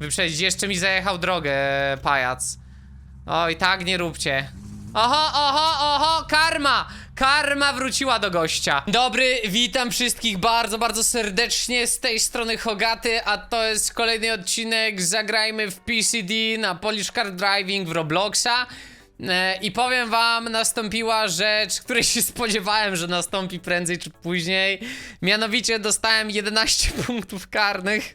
wyprzedzić. Jeszcze mi zajechał drogę, pajac. Oj, tak nie róbcie. Oho, oho, oho, karma! Karma wróciła do gościa. Dobry, witam wszystkich bardzo, bardzo serdecznie z tej strony Hogaty, a to jest kolejny odcinek Zagrajmy w PCD na Polish Car Driving w Robloxa. E, I powiem wam, nastąpiła rzecz, której się spodziewałem, że nastąpi prędzej czy później. Mianowicie dostałem 11 punktów karnych.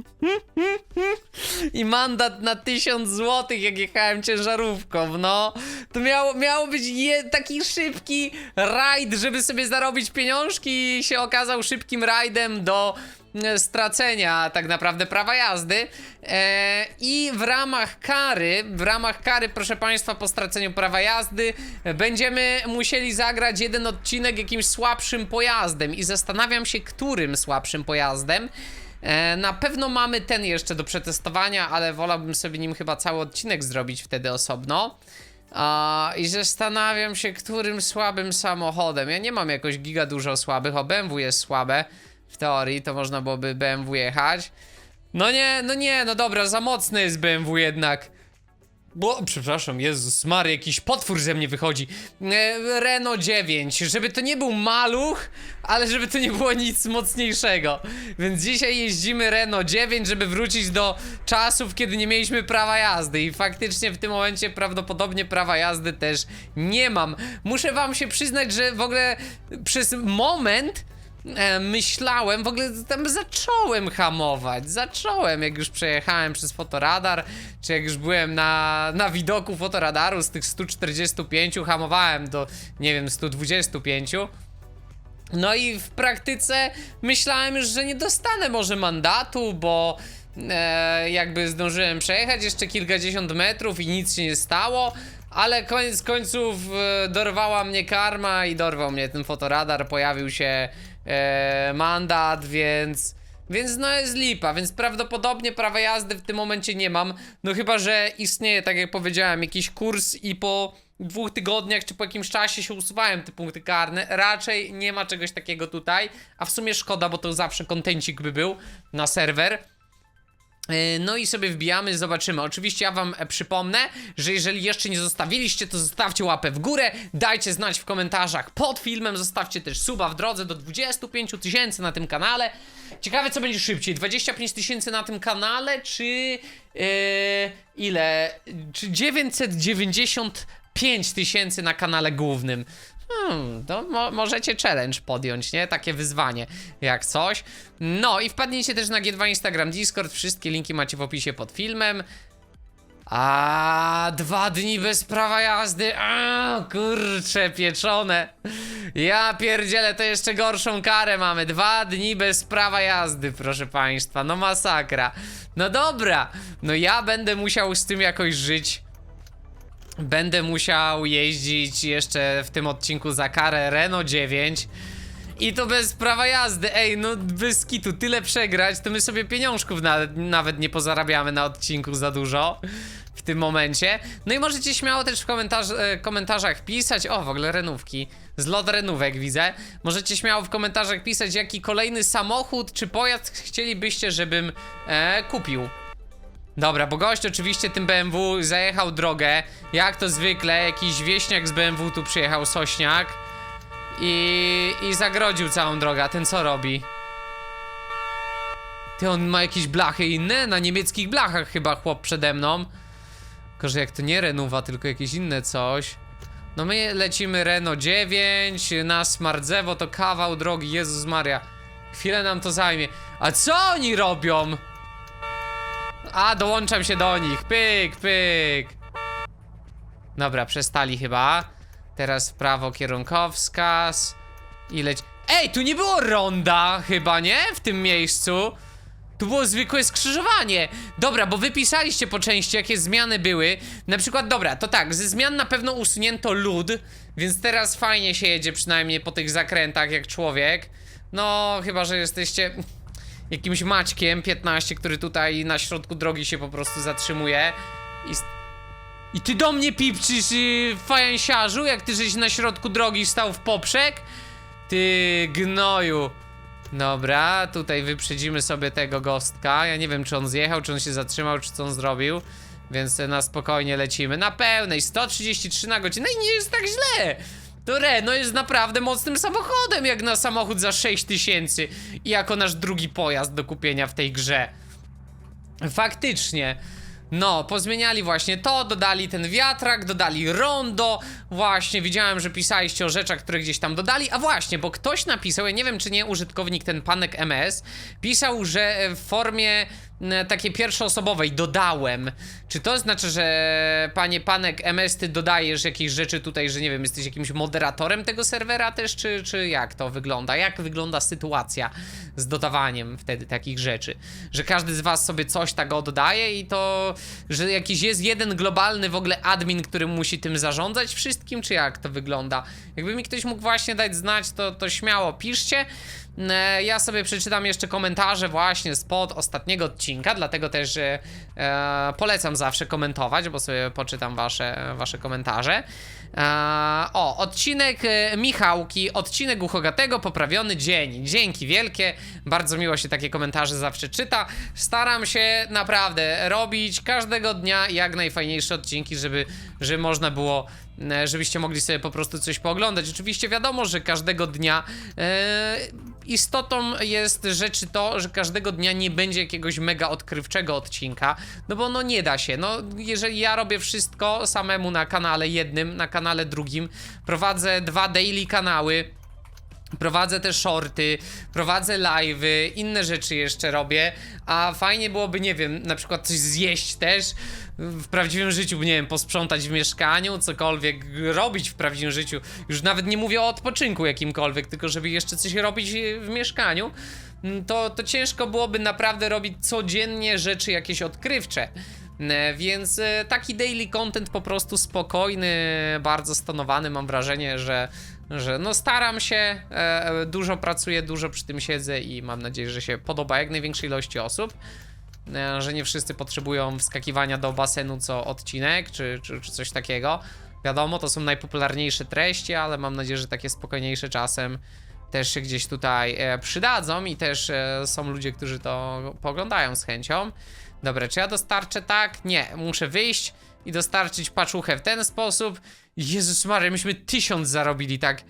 I mandat na 1000 zł, jak jechałem ciężarówką, no. To miało, miało być je, taki szybki rajd, żeby sobie zarobić pieniążki i się okazał szybkim rajdem do e, stracenia tak naprawdę prawa jazdy. E, I w ramach kary, w ramach kary, proszę Państwa, po straceniu prawa jazdy, będziemy musieli zagrać jeden odcinek jakimś słabszym pojazdem. I zastanawiam się, którym słabszym pojazdem. E, na pewno mamy ten jeszcze do przetestowania, ale wolałbym sobie nim chyba cały odcinek zrobić wtedy osobno. A, I zastanawiam się, którym słabym samochodem. Ja nie mam jakoś giga dużo słabych, o BMW jest słabe. W teorii to można byłoby BMW jechać. No nie, no nie, no dobra, za mocny jest BMW jednak. Bo, przepraszam, Jezus Mary, jakiś potwór ze mnie wychodzi. E, Renault 9, żeby to nie był maluch, ale żeby to nie było nic mocniejszego. Więc dzisiaj jeździmy Renault 9, żeby wrócić do czasów, kiedy nie mieliśmy prawa jazdy. I faktycznie w tym momencie prawdopodobnie prawa jazdy też nie mam. Muszę wam się przyznać, że w ogóle przez moment e, myślałem, w ogóle tam zacząłem hamować, zacząłem, jak już przejechałem przez fotoradar, czy jak już byłem na, na widoku fotoradaru z tych 145, hamowałem do, nie wiem, 125. No i w praktyce myślałem już, że nie dostanę może mandatu, bo e, jakby zdążyłem przejechać jeszcze kilkadziesiąt metrów i nic się nie stało, ale koniec końców e, dorwała mnie karma i dorwał mnie ten fotoradar, pojawił się e, mandat, więc... Więc no jest lipa, więc prawdopodobnie prawa jazdy w tym momencie nie mam. No chyba, że istnieje, tak jak powiedziałem, jakiś kurs i po dwóch tygodniach czy po jakimś czasie się usuwają te punkty karne. Raczej nie ma czegoś takiego tutaj. A w sumie szkoda, bo to zawsze kontencik by był na serwer. E, No i sobie wbijamy, zobaczymy. Oczywiście ja wam e, przypomnę, że jeżeli jeszcze nie zostawiliście, to zostawcie łapę w górę, dajcie znać w komentarzach pod filmem, zostawcie też suba w drodze do 25 tysięcy na tym kanale. Ciekawe co będzie szybciej, 25 tysięcy na tym kanale, czy yy, ile? Czy 995 tysięcy na kanale głównym? Hmm, to mo możecie challenge podjąć, nie? Takie wyzwanie, jak coś. No i wpadnijcie też na G2 Instagram, Discord, wszystkie linki macie w opisie pod filmem. A dwa dni bez prawa jazdy. A kurcze pieczone. Ja pierdzielę, to jeszcze gorszą karę mamy. Dwa dni bez prawa jazdy, proszę państwa. No masakra. No dobra. No ja będę musiał z tym jakoś żyć. Będę musiał jeździć jeszcze w tym odcinku za karę Renault 9. I to bez prawa jazdy. Ej, no bez kitu, tyle przegrać, to my sobie pieniążków na, nawet nie pozarabiamy na odcinku za dużo w tym momencie. No i możecie śmiało też w komentarz, e, komentarzach pisać. O, w ogóle renówki. Zlot renówek widzę. Możecie śmiało w komentarzach pisać, jaki kolejny samochód czy pojazd chcielibyście, żebym e, kupił. Dobra, bo gość oczywiście tym BMW zajechał drogę. Jak to zwykle, jakiś wieśniak z BMW tu przyjechał, sośniak. I, I zagrodził całą drogę. A ten co robi? Ty, on ma jakieś blachy inne? Na niemieckich blachach chyba chłop przede mną. Tylko, że jak to nie Renuwa, tylko jakieś inne coś. No my lecimy Renault 9, na Smartzewo to kawał drogi, Jezus Maria. Chwilę nam to zajmie. A co oni robią? A, dołączam się do nich. Pyk, pyk. Dobra, przestali chyba. Teraz w prawo kierunkowskaz. I leć. Ej, tu nie było ronda, chyba, nie? W tym miejscu. Tu było zwykłe skrzyżowanie. Dobra, bo wypisaliście po części, jakie zmiany były. Na przykład, dobra, to tak, ze zmian na pewno usunięto lód, więc teraz fajnie się jedzie przynajmniej po tych zakrętach jak człowiek. No, chyba, że jesteście jakimś Maćkiem 15, który tutaj na środku drogi się po prostu zatrzymuje. I, i ty do mnie pipczysz, yy, fajansiarzu, jak ty żeś na środku drogi stał w poprzek? Ty gnoju. Dobra, tutaj wyprzedzimy sobie tego gostka. Ja nie wiem, czy on zjechał, czy on się zatrzymał, czy co on zrobił. Więc na spokojnie lecimy. Na pełnej, 133 na godzinę i nie jest tak źle. To Renault jest naprawdę mocnym samochodem, jak na samochód za 6000 i jako nasz drugi pojazd do kupienia w tej grze. Faktycznie. No, pozmieniali właśnie to, dodali ten wiatrak, dodali rondo. Właśnie, widziałem, że pisaliście o rzeczach, które gdzieś tam dodali. A właśnie, bo ktoś napisał, ja nie wiem, czy nie użytkownik ten panek MS, pisał, że w formie takiej pierwszoosobowej dodałem. Czy to znaczy, że panie panek MS, ty dodajesz jakieś rzeczy tutaj, że nie wiem, jesteś jakimś moderatorem tego serwera też, czy, czy jak to wygląda? Jak wygląda sytuacja z dodawaniem wtedy takich rzeczy? Że każdy z was sobie coś tak oddaje i to, że jakiś jest jeden globalny w ogóle admin, który musi tym zarządzać wszystkim, czy jak to wygląda? Jakby mi ktoś mógł właśnie dać znać, to, to śmiało piszcie. E, Ja sobie przeczytam jeszcze komentarze właśnie spod ostatniego odcinka, dlatego też e, polecam zawsze komentować, bo sobie poczytam wasze, wasze komentarze. E, o, odcinek e, Michałki, odcinek Uchogatego, poprawiony dzień. Dzięki wielkie, bardzo miło się takie komentarze zawsze czyta. Staram się naprawdę robić każdego dnia jak najfajniejsze odcinki, żeby, żeby można było żebyście mogli sobie po prostu coś pooglądać. Oczywiście wiadomo, że każdego dnia e, istotą jest rzeczy to, że każdego dnia nie będzie jakiegoś mega odkrywczego odcinka, no bo no nie da się. No jeżeli ja robię wszystko samemu na kanale jednym, na kanale drugim, prowadzę dwa daily kanały, Prowadzę te shorty, prowadzę live'y, inne rzeczy jeszcze robię, a fajnie byłoby, nie wiem, na przykład coś zjeść też w prawdziwym życiu, nie wiem, posprzątać w mieszkaniu, cokolwiek robić w prawdziwym życiu. Już nawet nie mówię o odpoczynku jakimkolwiek, tylko żeby jeszcze coś robić w mieszkaniu. mm, To, to ciężko byłoby naprawdę robić codziennie rzeczy jakieś odkrywcze. E, Więc e, taki daily content po prostu spokojny, bardzo stonowany. Mam wrażenie, że, że no staram się, e, e, dużo pracuję, dużo przy tym siedzę i mam nadzieję, że się podoba jak największej ilości osób. E, Że nie wszyscy potrzebują wskakiwania do basenu co odcinek, czy, czy, czy coś takiego. Wiadomo, to są najpopularniejsze treści, ale mam nadzieję, że takie spokojniejsze czasem też się gdzieś tutaj przydadzą i też są ludzie, którzy to poglądają z chęcią. Dobra, czy ja dostarczę tak? Nie, muszę wyjść i dostarczyć paczuchę w ten sposób. Jezus Maria, myśmy tysiąc zarobili, tak?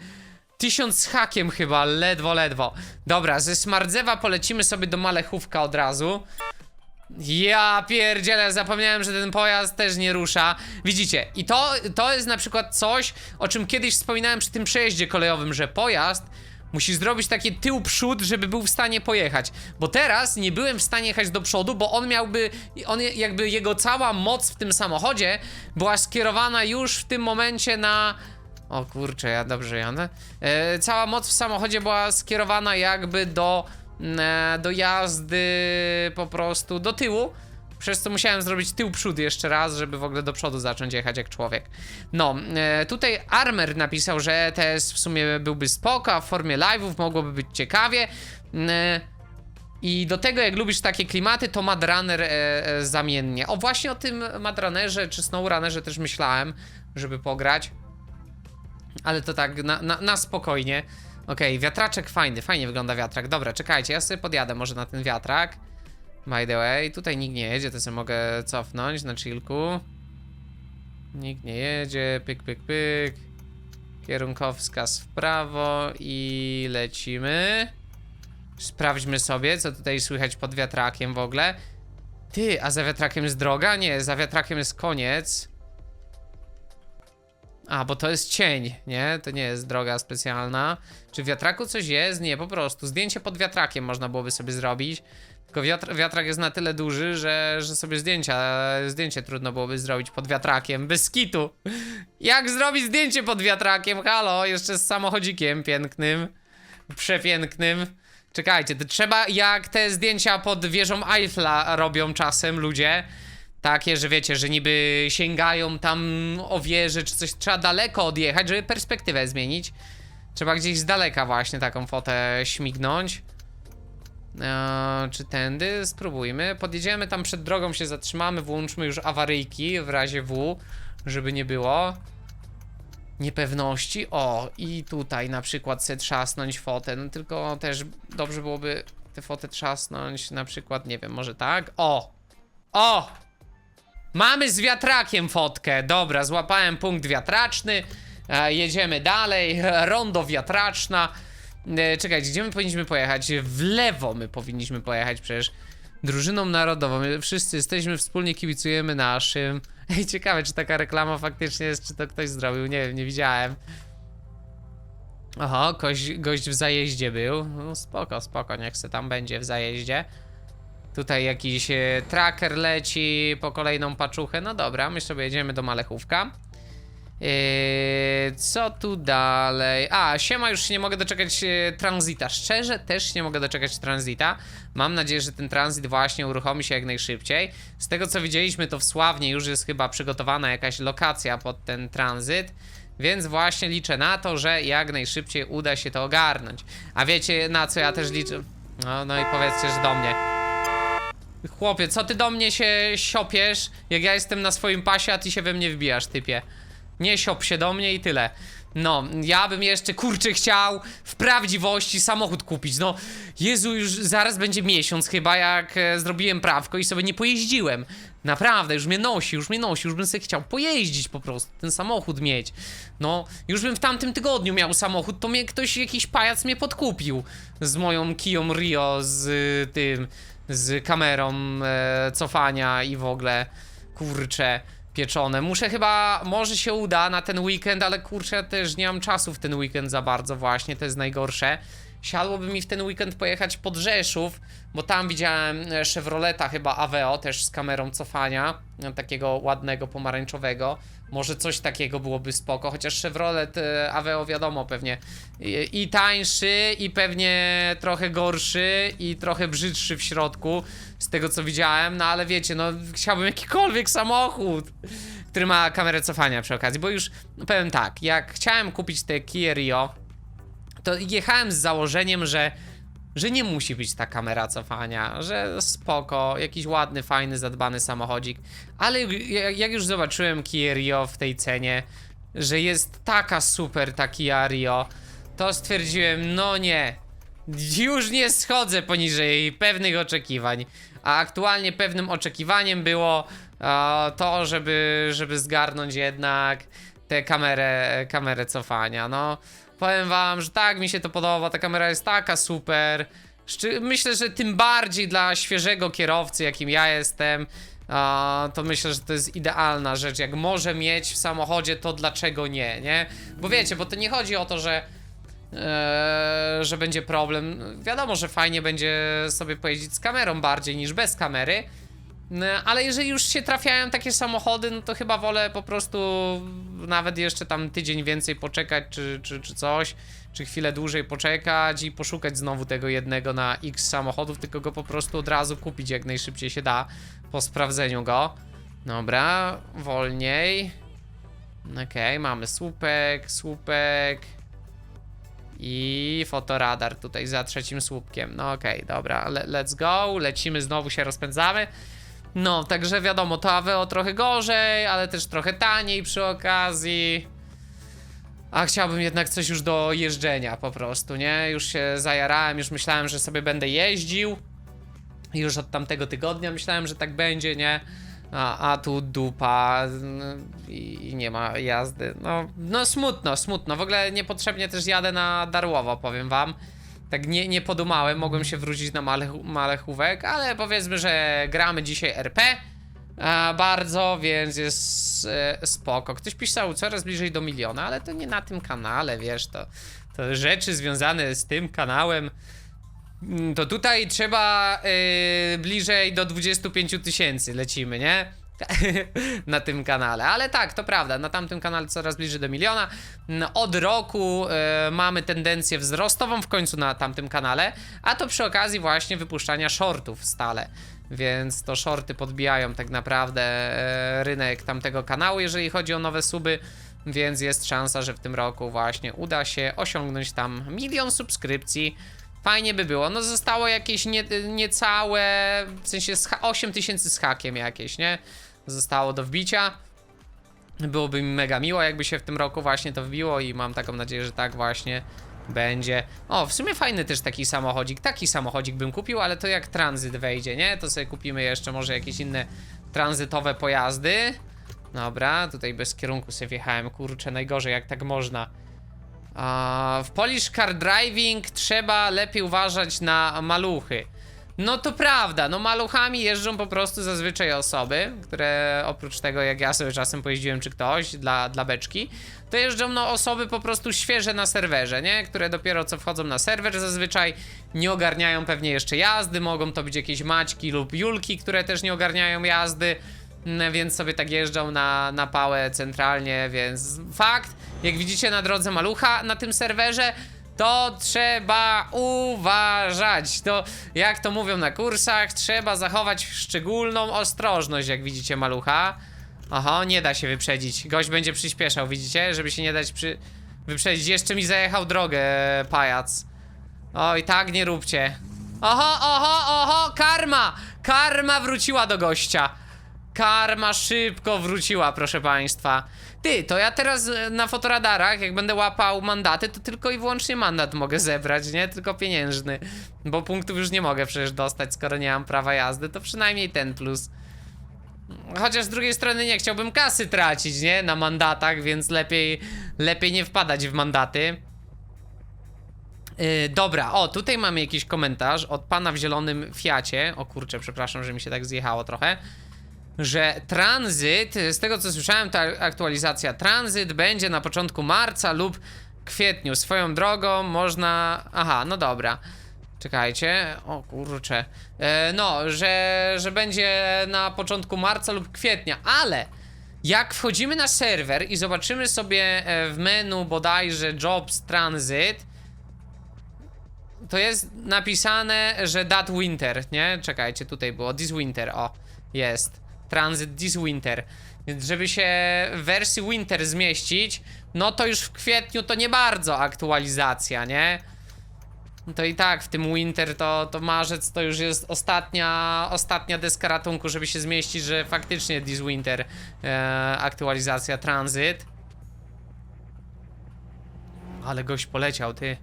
Tysiąc z hakiem chyba, ledwo, ledwo. Dobra, ze Smardzewa polecimy sobie do Malechówka od razu. Ja pierdzielę, zapomniałem, że ten pojazd też nie rusza. Widzicie, i to, to jest na przykład coś, o czym kiedyś wspominałem przy tym przejeździe kolejowym, że pojazd musi zrobić takie tył-przód, żeby był w stanie pojechać. Bo teraz nie byłem w stanie jechać do przodu, bo on miałby, on jakby jego cała moc w tym samochodzie była skierowana już w tym momencie na... O kurczę, ja dobrze jadę. E, cała moc w samochodzie była skierowana jakby do, e, do jazdy po prostu do tyłu. Przez co musiałem zrobić tył przód jeszcze raz, żeby w ogóle do przodu zacząć jechać jak człowiek. No, e, tutaj Armer napisał, że ETS w sumie byłby spoko, a w formie live'ów mogłoby być ciekawie. E, i do tego, jak lubisz takie klimaty, to Madrunner e, e, zamiennie. O, właśnie o tym Madrunnerze czy Snowrunnerze też myślałem, żeby pograć. Ale to tak na, na, na spokojnie. Okej, wiatraczek fajny, fajnie wygląda wiatrak. Dobra, czekajcie, ja sobie podjadę może na ten wiatrak. By the way, tutaj nikt nie jedzie, to sobie mogę cofnąć na chillku. Nikt nie jedzie, pyk, pyk, pyk. Kierunkowskaz w prawo i lecimy. Sprawdźmy sobie, co tutaj słychać pod wiatrakiem w ogóle. Ty, a za wiatrakiem jest droga? Nie, za wiatrakiem jest koniec. A, bo to jest cień, nie? To nie jest droga specjalna. Czy w wiatraku coś jest? Nie, po prostu. Zdjęcie pod wiatrakiem można byłoby sobie zrobić. Tylko wiatr, wiatrak jest na tyle duży, że, że sobie zdjęcia, zdjęcie trudno byłoby zrobić pod wiatrakiem, bez kitu. Jak zrobić zdjęcie pod wiatrakiem? Halo, jeszcze z samochodzikiem pięknym, przepięknym. Czekajcie, to trzeba jak te zdjęcia pod wieżą Eiffla robią czasem ludzie. Takie, że wiecie, że niby sięgają tam o wieżę czy coś. Trzeba daleko odjechać, żeby perspektywę zmienić. Trzeba gdzieś z daleka właśnie taką fotę śmignąć. Eee, czy tędy? Spróbujmy. Podjedziemy tam przed drogą, się zatrzymamy, włączmy już awaryjki w razie W, żeby nie było. niepewności. O, i tutaj na przykład chcę trzasnąć fotę, no tylko też dobrze byłoby tę fotę trzasnąć, na przykład, nie wiem, może tak? O! O! Mamy z wiatrakiem fotkę. Dobra, złapałem punkt wiatraczny. E, jedziemy dalej. Rondo wiatraczna. E, czekajcie, gdzie my powinniśmy pojechać? W lewo my powinniśmy pojechać przecież. Drużyną narodową. My wszyscy jesteśmy, wspólnie kibicujemy naszym. Ej, ciekawe, czy taka reklama faktycznie jest, czy to ktoś zrobił. Nie wiem, nie widziałem. Oho, gość, gość w zajeździe był. No spoko, spoko, niech se tam będzie w zajeździe. Tutaj jakiś e, tracker leci po kolejną paczuchę. No dobra, my sobie jedziemy do Malechówka. Eee, co tu dalej? A, siema, już nie mogę doczekać e, tranzyta. Szczerze, też nie mogę doczekać tranzyta. Mam nadzieję, że ten tranzyt właśnie uruchomi się jak najszybciej. Z tego co widzieliśmy, to w Sławnie już jest chyba przygotowana jakaś lokacja pod ten tranzyt. Więc właśnie liczę na to, że jak najszybciej uda się to ogarnąć. A wiecie na co ja też liczę? No, no i powiedzcie, że do mnie. Chłopie, co ty do mnie się siopiesz, jak ja jestem na swoim pasie, a ty się we mnie wbijasz, typie. Nie siop się do mnie i tyle. No, ja bym jeszcze, kurczę, chciał w prawdziwości samochód kupić. No, Jezu, już zaraz będzie miesiąc chyba, jak e, zrobiłem prawko i sobie nie pojeździłem. Naprawdę, już mnie nosi, już mnie nosi, już bym sobie chciał pojeździć po prostu, ten samochód mieć. No, już bym w tamtym tygodniu miał samochód, to mnie ktoś, jakiś pajac mnie podkupił z moją Kiją Rio, z y, tym, z kamerą e, cofania i w ogóle, kurczę, pieczone. Muszę chyba, może się uda na ten weekend, ale kurczę, ja też nie mam czasu w ten weekend za bardzo właśnie, to jest najgorsze. Siadłoby mi w ten weekend pojechać pod Rzeszów, bo tam widziałem e, Chevroleta chyba Aveo, też z kamerą cofania, e, takiego ładnego, pomarańczowego. Może coś takiego byłoby spoko, chociaż Chevrolet e, Aveo wiadomo pewnie i, tańszy, i pewnie trochę gorszy, i trochę brzydszy w środku, z tego co widziałem, no ale wiecie, no chciałbym jakikolwiek samochód, który ma kamerę cofania przy okazji, bo już no, powiem tak, jak chciałem kupić te Kia Rio, to jechałem z założeniem, że, że nie musi być ta kamera cofania, że spoko, jakiś ładny, fajny, zadbany samochodzik, ale jak już zobaczyłem Kia Rio w tej cenie, że jest taka super ta Kia Rio, to stwierdziłem, no nie, już nie schodzę poniżej pewnych oczekiwań, a aktualnie pewnym oczekiwaniem było e, to, żeby, żeby zgarnąć jednak tę kamerę, kamerę cofania, no powiem wam, że tak mi się to podoba, ta kamera jest taka super, myślę, że tym bardziej dla świeżego kierowcy, jakim ja jestem, to myślę, że to jest idealna rzecz, jak może mieć w samochodzie, to dlaczego nie, nie? Bo wiecie, bo to nie chodzi o to, że Eee, że będzie problem. Wiadomo, że fajnie będzie sobie pojeździć z kamerą bardziej niż bez kamery. No, ale jeżeli już się trafiają takie samochody, no to chyba wolę po prostu nawet jeszcze tam tydzień więcej poczekać, czy, czy, czy coś, czy chwilę dłużej poczekać i poszukać znowu tego jednego na X samochodów, tylko go po prostu od razu kupić jak najszybciej się da po sprawdzeniu go. Dobra, wolniej. Okej, mamy słupek, słupek. I fotoradar tutaj za trzecim słupkiem. No okej, dobra, le let's go. Lecimy, znowu się rozpędzamy. No, także wiadomo, to Aveo trochę gorzej, ale też trochę taniej przy okazji. A chciałbym jednak coś już do jeżdżenia po prostu, nie? Już się zajarałem, już myślałem, że sobie będę jeździł. Już od tamtego tygodnia myślałem, że tak będzie, nie? A, a tu dupa mm, i, i nie ma jazdy. No, no smutno, smutno. W ogóle niepotrzebnie też jadę na Darłowo, powiem wam. Tak nie, nie podumałem, mogłem się wrócić na malech, malechówek, ale powiedzmy, że gramy dzisiaj RP e, bardzo, więc jest e, spoko. Ktoś pisał coraz bliżej do miliona, ale to nie na tym kanale, wiesz, to, to rzeczy związane z tym kanałem. Mm, To tutaj trzeba yy, bliżej do 25 tysięcy lecimy, nie? na tym kanale, ale tak, to prawda, na tamtym kanale coraz bliżej do miliona. Mm, Od roku yy, mamy tendencję wzrostową w końcu na tamtym kanale, a to przy okazji właśnie wypuszczania shortów stale. Więc to shorty podbijają tak naprawdę e, rynek tamtego kanału, jeżeli chodzi o nowe suby. Więc jest szansa, że w tym roku właśnie uda się osiągnąć tam milion subskrypcji. Fajnie by było. No zostało jakieś nie, niecałe, w sensie z ha- 8 tysięcy z hakiem jakieś, nie? Zostało do wbicia. Byłoby mi mega miło, jakby się w tym roku właśnie to wbiło i mam taką nadzieję, że tak właśnie będzie. O, w sumie fajny też taki samochodzik. Taki samochodzik bym kupił, ale to jak tranzyt wejdzie, nie? To sobie kupimy jeszcze może jakieś inne tranzytowe pojazdy. Dobra, tutaj bez kierunku sobie wjechałem, kurczę, najgorzej jak tak można. W Polish Car Driving trzeba lepiej uważać na maluchy. No to prawda, no maluchami jeżdżą po prostu zazwyczaj osoby, które oprócz tego jak ja sobie czasem pojeździłem czy ktoś dla, dla beczki, to jeżdżą no osoby po prostu świeże na serwerze, nie? Które dopiero co wchodzą na serwer zazwyczaj, nie ogarniają pewnie jeszcze jazdy, mogą to być jakieś Maćki lub Julki, które też nie ogarniają jazdy, mm, więc sobie tak jeżdżą na, na pałę centralnie, więc fakt, jak widzicie na drodze malucha na tym serwerze, to trzeba uważać. To jak to mówią na kursach, trzeba zachować szczególną ostrożność, jak widzicie malucha. Oho, nie da się wyprzedzić. Gość będzie przyspieszał, widzicie? Żeby się nie dać przy... wyprzedzić. Jeszcze mi zajechał drogę, pajac. Oj, tak nie róbcie. Oho, oho, oho, karma! Karma wróciła do gościa. Karma szybko wróciła, proszę państwa. Ty, to ja teraz e, na fotoradarach, jak będę łapał mandaty, to tylko i wyłącznie mandat mogę zebrać, nie? Tylko pieniężny. Bo punktów już nie mogę przecież dostać, skoro nie mam prawa jazdy, to przynajmniej ten plus. Chociaż z drugiej strony nie chciałbym kasy tracić, nie? Na mandatach, więc lepiej, lepiej nie wpadać w mandaty. Yy, dobra, o, tutaj mamy jakiś komentarz od pana w zielonym Fiacie. O kurczę, przepraszam, że mi się tak zjechało trochę. Że tranzyt, z tego co słyszałem, ta aktualizacja, tranzyt będzie na początku marca lub kwietniu. Swoją drogą można. Aha, no dobra. Czekajcie, o kurczę. E, no, że, że będzie na początku marca lub kwietnia, ale jak wchodzimy na serwer i zobaczymy sobie e, w menu bodajże Jobs Transit, to jest napisane, że that winter, nie? Czekajcie, tutaj było this winter, o, jest. Transit this winter. Więc żeby się w wersji winter zmieścić, no to już w kwietniu to nie bardzo aktualizacja, nie? No To i tak w tym winter to, to marzec to już jest ostatnia, ostatnia deska ratunku, żeby się zmieścić, że faktycznie this winter e, aktualizacja transit. Ale gość poleciał, ty.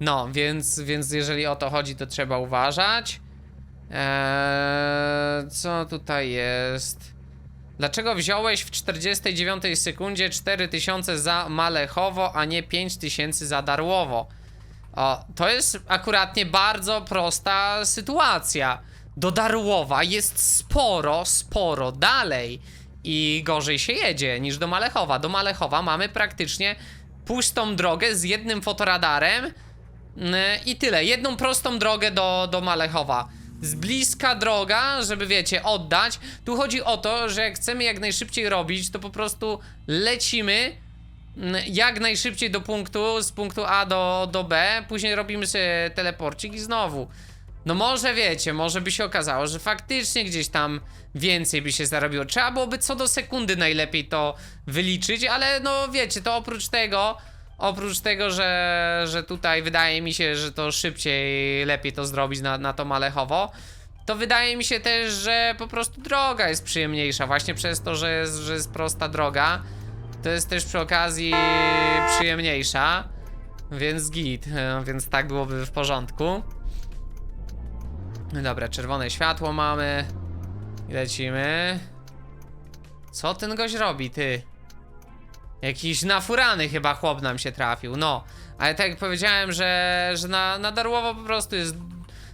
No, więc, więc jeżeli o to chodzi, to trzeba uważać. Eee, co tutaj jest? Dlaczego wziąłeś w 49 sekundzie 4000 za Malechowo, a nie 5000 za Darłowo? O, to jest akuratnie bardzo prosta sytuacja. Do Darłowa jest sporo, sporo dalej i gorzej się jedzie niż do Malechowa. Do Malechowa mamy praktycznie pustą drogę z jednym fotoradarem Yy, I tyle, jedną prostą drogę do, do Malechowa. Z bliska droga, żeby wiecie, oddać. Tu chodzi o to, że jak chcemy jak najszybciej robić, to po prostu lecimy mm, jak najszybciej do punktu, z punktu A do, do B, później robimy sobie teleporcik i znowu. No może wiecie, może by się okazało, że faktycznie gdzieś tam więcej by się zarobiło. Trzeba byłoby co do sekundy najlepiej to wyliczyć, ale no wiecie, to oprócz tego, oprócz tego, że, że tutaj wydaje mi się, że to szybciej, lepiej to zrobić na, na to Malechowo, to wydaje mi się też, że po prostu droga jest przyjemniejsza, właśnie przez to, że jest, że jest prosta droga. To jest też przy okazji przyjemniejsza, więc git, więc tak byłoby w porządku. No Dobra, czerwone światło mamy. Lecimy. Co ten gość robi, ty? Jakiś nafurany chyba chłop nam się trafił, no. Ale tak jak powiedziałem, że, że na, na Darłowo po prostu jest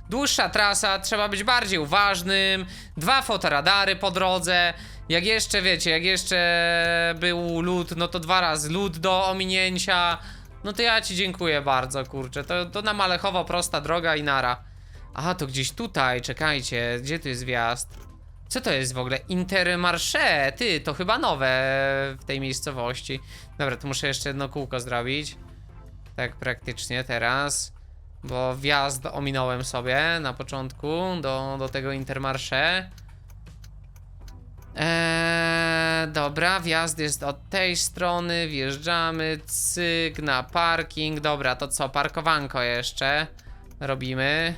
dłuższa trasa, trzeba być bardziej uważnym. Dwa fotoradary po drodze. Jak jeszcze, wiecie, jak jeszcze był lód, no to dwa razy lód do ominięcia. No to ja ci dziękuję bardzo, kurczę. To, to na Malechowo prosta droga i nara. Aha, to gdzieś tutaj, czekajcie, gdzie tu jest wjazd? Co to jest w ogóle? Intermarché, ty, to chyba nowe w tej miejscowości. Dobra, to muszę jeszcze jedno kółko zrobić. Tak praktycznie teraz. Bo wjazd ominąłem sobie na początku do, do tego Intermarché. Eee, dobra, wjazd jest od tej strony, wjeżdżamy, cyk, na parking. Dobra, to co, parkowanko jeszcze robimy.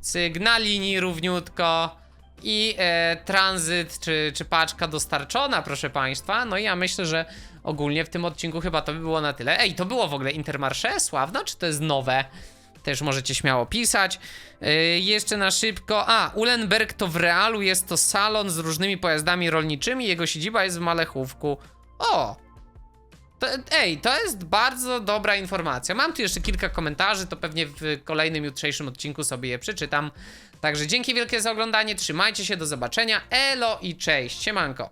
Cyk, na linii równiutko. I e, tranzyt czy, czy paczka dostarczona, proszę państwa. No i ja myślę, że ogólnie w tym odcinku chyba to by było na tyle. Ej, to było w ogóle Intermarché sławno, czy to jest nowe? Też możecie śmiało pisać. Yy, jeszcze na szybko. A, Ulenberg to w realu jest to salon z różnymi pojazdami rolniczymi. Jego siedziba jest w Malechówku. O! To, ej, to jest bardzo dobra informacja. Mam tu jeszcze kilka komentarzy, to pewnie w kolejnym jutrzejszym odcinku sobie je przeczytam. Także dzięki wielkie za oglądanie, trzymajcie się, do zobaczenia. Elo i cześć, siemanko.